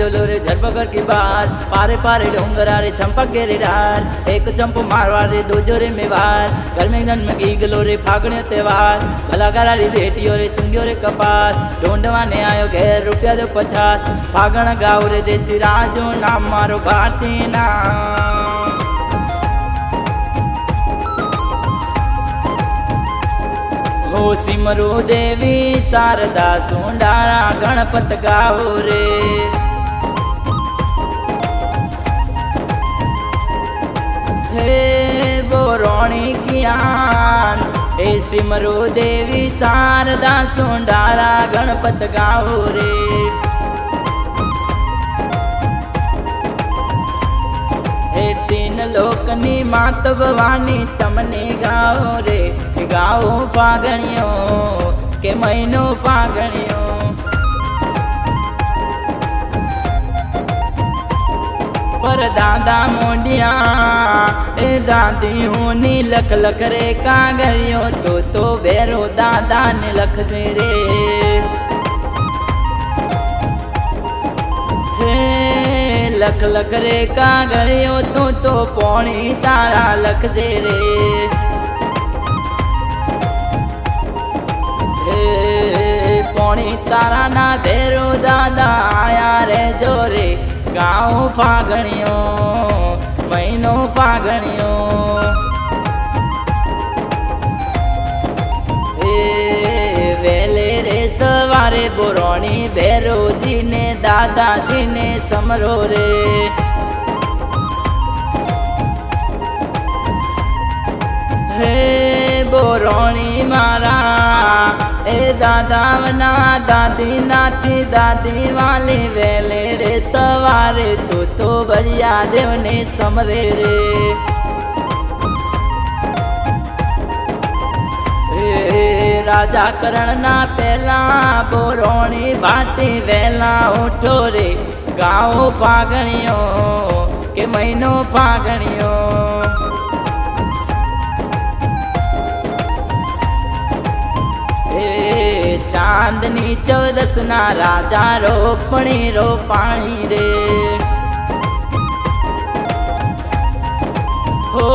रे धर्मगर की बात पारे पारे डोंगरा रे चंपक रे रात एक चंप मारवा रे दो रे मेवार घर में नन मगी गलो रे फागणे त्योहार भलागारा रे बेटियो रे सुंगियो रे कपास ढोंडवा ने आयो घेर रुपया दो पचास फागण गाव रे देसी राजो नाम मारो भारती नाम ઓ સિમરો દેવી શારદા સુંડારા ગણપત ગાઓ રે હે બોરોણી જ્ઞાન હે સિમરો દેવી શારદા સુંડારા ગણપત ગાવો રે. હે તીન લોકની માત ભવાની તમને ગાઓ રે ગાઓ ફાગણિયો કે મહિનો ફાગણિયો પર દાદા મોડિયા એ દાદી હોની લખ લખ રે કાગળિયો તો તો બેરો દાદા ને લખજે રે. લખ લખ રે કાગળિયો તો તો પોણી તારા લખજે રે. પોણી તારા ના ભેરો દાદા આયા રે. જોરે ગાઉ ફાગણિયો મહિનો ફાગણિયો વેલે રે સવારે બોરોણી ભેરોજીને, દાદાજીને સમરો રે. હે બોરોણી મારા એ દાદાવના દાદી નાથી દાદી વાલી વેલે રે સવારે તો તો ગરિયા દેવને સમરે રે. રાજા કરણના પહેલા બોરોણી ભાટી વેલા ઉઠો રે. ગાઓ ફાગણીઓ કે મહિનો ફાગણીઓ ચાંદની ચૌદસ ના રાજા રોપણી રોપાણી રે. હો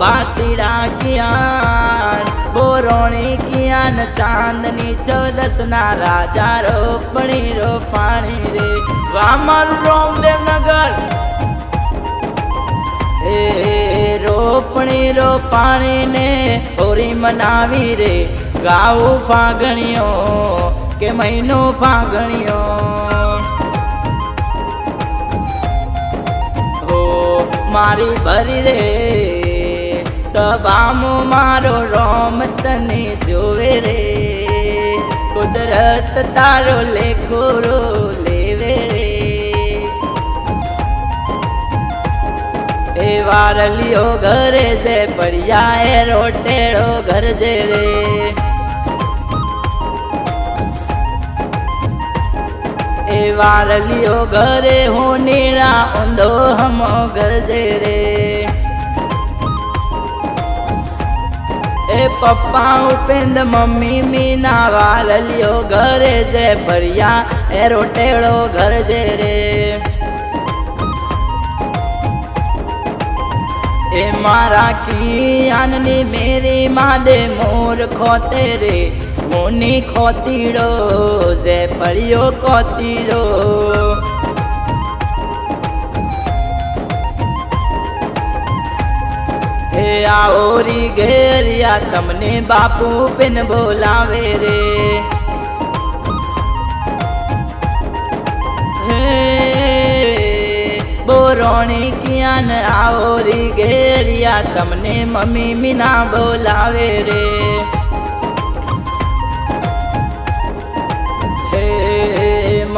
બાતીડા કિયાન બોરોણી કિયાન, ચાંદની ચૌદસ ના રાજા રોપણી રોપાણી રે. વામર રોમદેવનગર. એ રોપણી રોપાણી ને હોરી મનાવી રે. ગાવું ફાગણીઓ, કે મહિનો ફાગણીઓ. હો, મારી ભરી રે સભામો મારો રોમ તને જોવે રે. કુદરત તારો લેખોરો લેવે રે. એ વારલિયો ઘરે છે પરિયા એ રોટેડો ઘર જે રે. એ વારલિયો ઘરે હું નીરા ઊંધો હમો ગરજે રે. એ પપ્પા ઉપેન્દ મમ્મી મીના વારલિયો ઘરે જે ભર્યા એ રોટેડો ઘર જે રે. એ મારા કિયાનની મેરી માદે મોર ખોતે રે. મોની ખોતીડો, જે પડ્યો કોતીડો હે આવરી ઘેરિયા, તમને બાપુ પેન બોલાવે રે. બોરોણી ક્યાં આવરી ઘેરિયા, તમને મમ્મી મીના બોલાવે રે.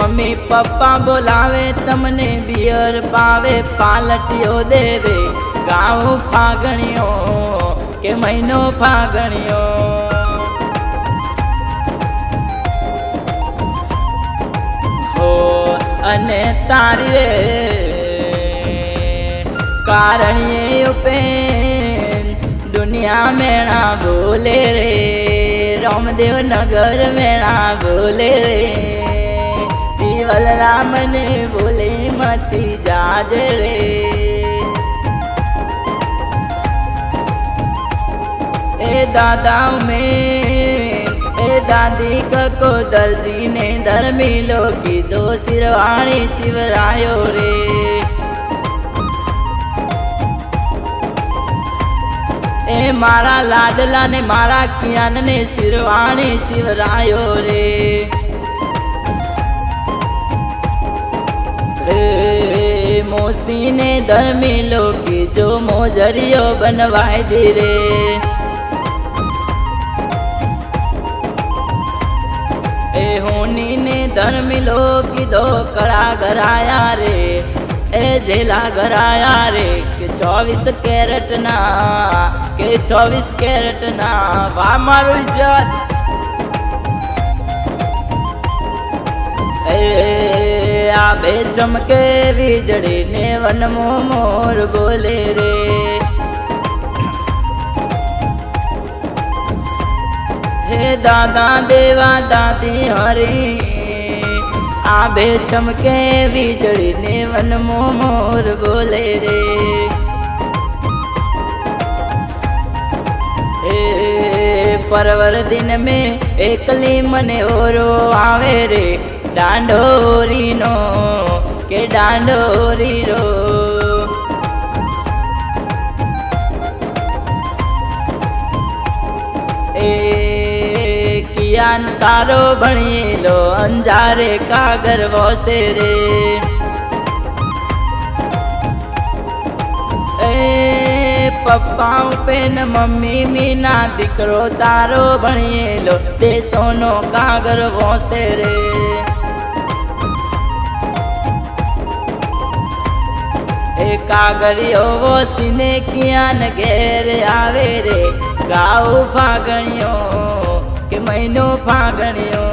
મમ્મી પપ્પા બોલાવે, તમને બિયર પાવે, પાલટીઓ દેવે. ગાઉ ફાગણીઓ, કે મહિનો ફાગણીઓ. હો, અને તારી કારણીએ ઉપેન, દુનિયા મેણા બોલે રે. રામદેવ નગર મેણા બોલે રે. વલ્લા મને ભૂલી મતી જાજ રે એ દાદા મેં એ દાદી કકો દર્દીને ધર્મી લો કીધો શિરવાણી શિવરાયો રે એ મારા લાડલા ને મારા કિયાન ને શિરવાણી શિવરાયો રે રે મોસી ને ધર્મી લોકી જો મોજરિયો બનવાય દે એ હોનીને ધર્મી લોકી દો કળા ગરાયા રે. એ જેલા ગરાયા રે કે ચોવીસ કેરેટ ના કે ચોવીસ કેરેટ ના વા મારું ઇજ્જત. એ આ બે ચમકે વીજળી ને વનમો મોર બોલે રે. હે દાદા દેવા દાદી હરી આ બે ચમકે વીજળી ને વનમો મોર બોલે રે. પરવર દિન में એકલી મને ઓરો આવે રે. દાંડોરીનો, કે દાંડોરી રો એ કિયાન તારો ભણેલો અંજારે કાગર વસે રે. પપ્પા ઉપેન મમ્મી મીના દીકરો તારો ભણેલો દેશોનો કાગર વસે રે. એ કાગળિયો સિને ક્યાં ઘેર આવે રે? ગાઉ ફાગણિયો કે મહિનો ફાગણિયો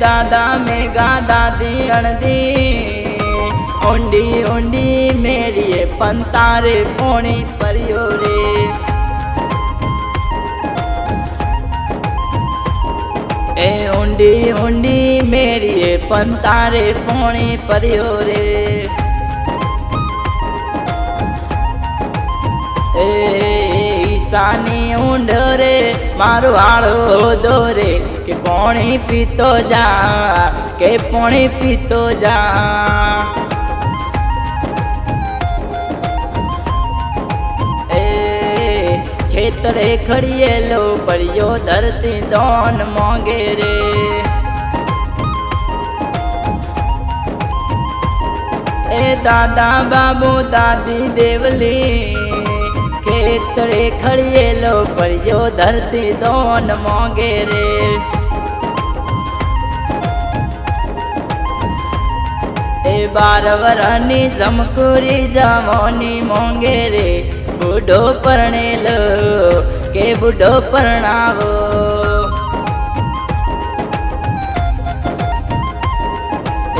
દાદા મેગા દાદી અણદી ઊંડી ઊંડી મેરીએ પંતારે પોણી પર્યો રે. એ ઊંડી ઊંડી મેરીએ પંતારે પોણી પર્યો રે? એ ઈશાની ઊંડ રે, મારું આળો દોરે કે પોણી પીતો જા, કે પોણી પીતો જા. ખેતરે ખડીએલો પડ્યો ધરતી દોન માંગે રે. એ દાદા બાબુ દાદી દેવલી, ખેતરે ખડીએલો પડ્યો ધરતી દોન માંગે રે. એ બાર વરની જમકુરી જવાની મોંગે રે. બુઢો પરણેલો, કે બુઢો પરણાવો?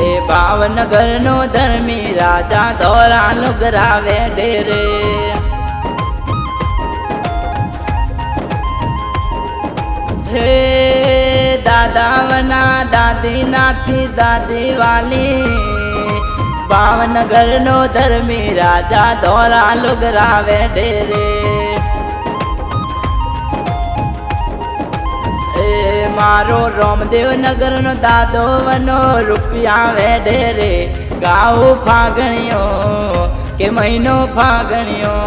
એ ભાવનગર નો ધર્મી રાજા દોરા નુગરાવે ડેરે. હે દાદાવના દાદી નાથી દાદી વાલી ભાવનગર નો ધર્મી રાજા દોરા લુગરાવે ડેરે. મારો રોમદેવ નગર નો દાદો વનો રૂપિયા વે ડેરે. ગાઉ ફાગણિયો કે મહિનો ફાગણિયો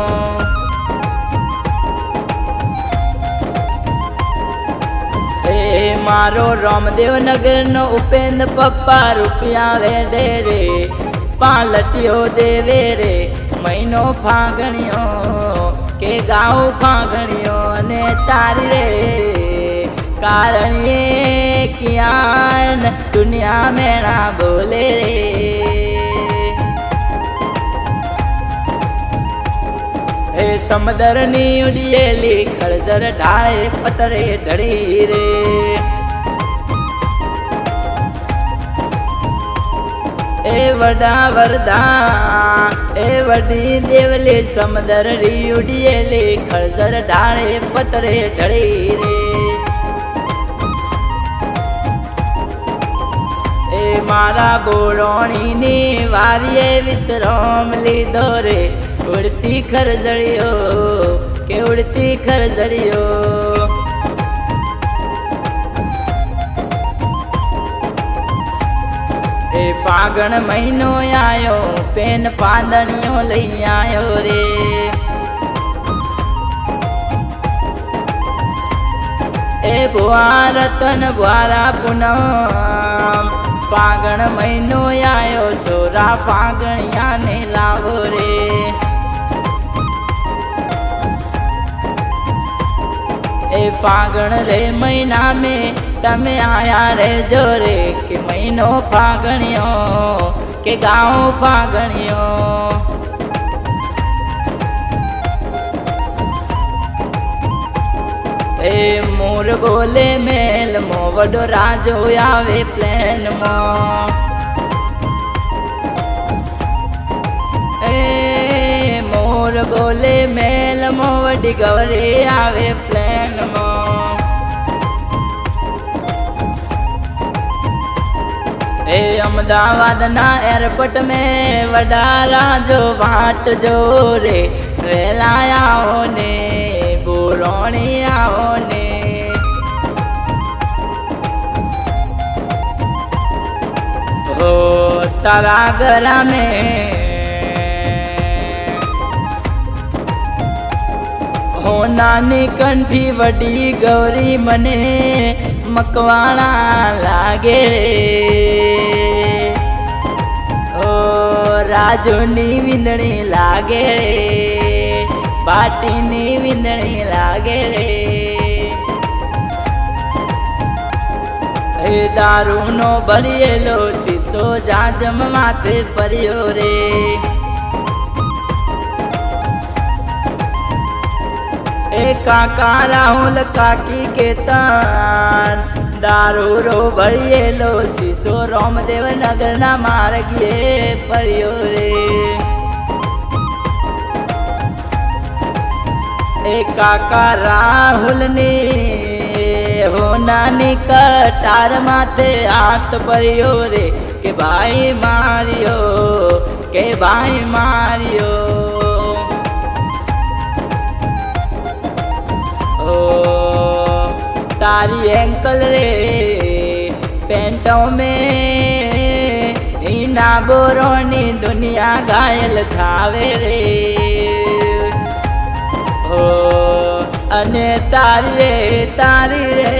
મારો રામદેવ નગર નો ઉપેન્દ્ર પપ્પા રૂપિયા વે રે પાલટીઓ દેવે રે, મહિનો ફાગણ્યો કે ગાઉ ફાગણ્યો ને તારી રે. કારણ એ ક્યાં દુનિયા મેળા બોલે રે. એ સમદરની ઉડીએલી ખળદર ઢાળે, પતરે ઢળી રે. એ વડા વરદા એ વડી દેવલે સમદર રી ઉડિયેલી ખળદર ઢાળે પતરે ઢળી રે એ મારા બોરોણીની વારીએ વિશ્રામ લીધો રે, ઉડતી ખરજળિયો કે ઉડતી ખરજળીઓ. પાગણ મહિનો આયો, પેન પાંદણીઓ લઈ આયો રે. એ ભુવા રતન ભુવારા પૂનમ પાગણ મહિનો આયો, સોરા પાગણિયાને એ ફાગણ રે મહિના મે, તમે આયા રે જોરે કે મહિનો ફાગણિયો કે ગાઉ ફાગણિયો એ મોર બોલે મેલ મો વડો રાજો આવે પ્લેનમાં એ મોર બોલે મેલ મો વડી ગવરે આવે પ્લેન અમદાવાદ એ અમદાવાદના એરપોર્ટ મે વડારા જો વાટ જો રે વેલા આવો ને બોરોણી આવો ને. હો, તારા ગરા મેં હો નાની કંઠી વડી ગૌરી મને મકવાણા લાગે. ઓ રાજુની વિંદણી લાગે પાટીની વિંદણી લાગે. એ દારૂનો ભરેલો સીતો જાજમ માથે પર્યો રે. એ કાકા રાહુલ કાકી કે તાન દારૂ રો ભરેલો સીસો રામદેવ નગરના માર્ગે પડ્યો રે. એ કાકા રાહુલની હો નાની કટાર માથે હાથ પડ્યો રે. કે ભાઈ માર્યો, કે ભાઈ માર્યો. તારી એંકલ રે, પેન્ટો મે, ઈના બોરોની દુનિયા ઘાયલ છાવે રે. ઓ, અને તારી રે તારી રે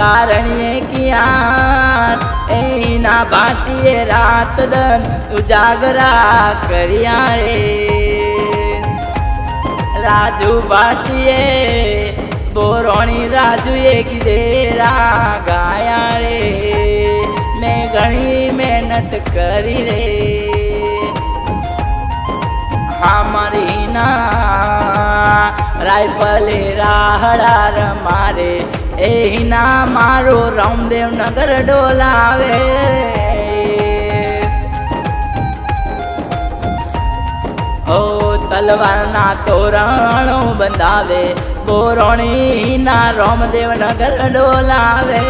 કારણીએ કિયા, એના ભાટીએ રાત દન ઉજાગરા કર્યા રે. રાજુ ભાટીએ બોરોણી રાજુએ કીધેરા ગાયા રે. મેં ઘણી મહેનત કરી રે. હા, મારી ના, રાયફલે રાહડાર મારે. એ ના મારો રામદેવ નગર ડોલાવે. ઓ તલવારના તોરણો બંધાવે બોરણીના રોમદેવ નગર ડોલાવે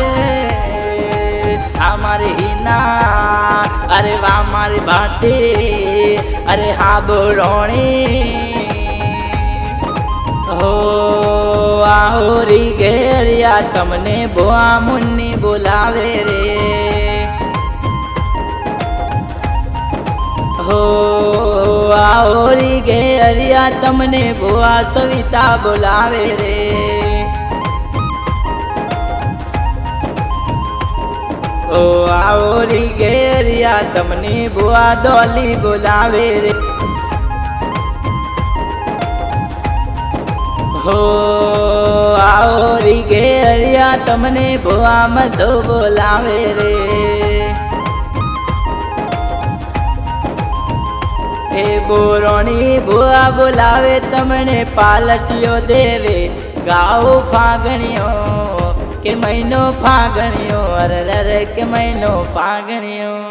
મારી ના અરે વા મારી ભાટી, અરે હા, બોરણી. હો આહોરી ઘેરિયા તમને બોઆ મુન્ની બોલાવે રે. હો ગે અરિયા, તમને ભુવા સવિતા બોલાવે રે. ઓ આવરી ગે અરિયા, તમને ભુવા દોલી બોલાવે રે. હો આવરી ઘેરિયા તમને ભુવા મધો બોલાવે રે. એ બોરોણી ભુઆ બોલાવે તમને પાલટીઓ દેવે. ગાઓ ફાગણીઓ, કે મહિનો ફાગણીઓ અરે રે કે મહિનો ફાગણીઓ.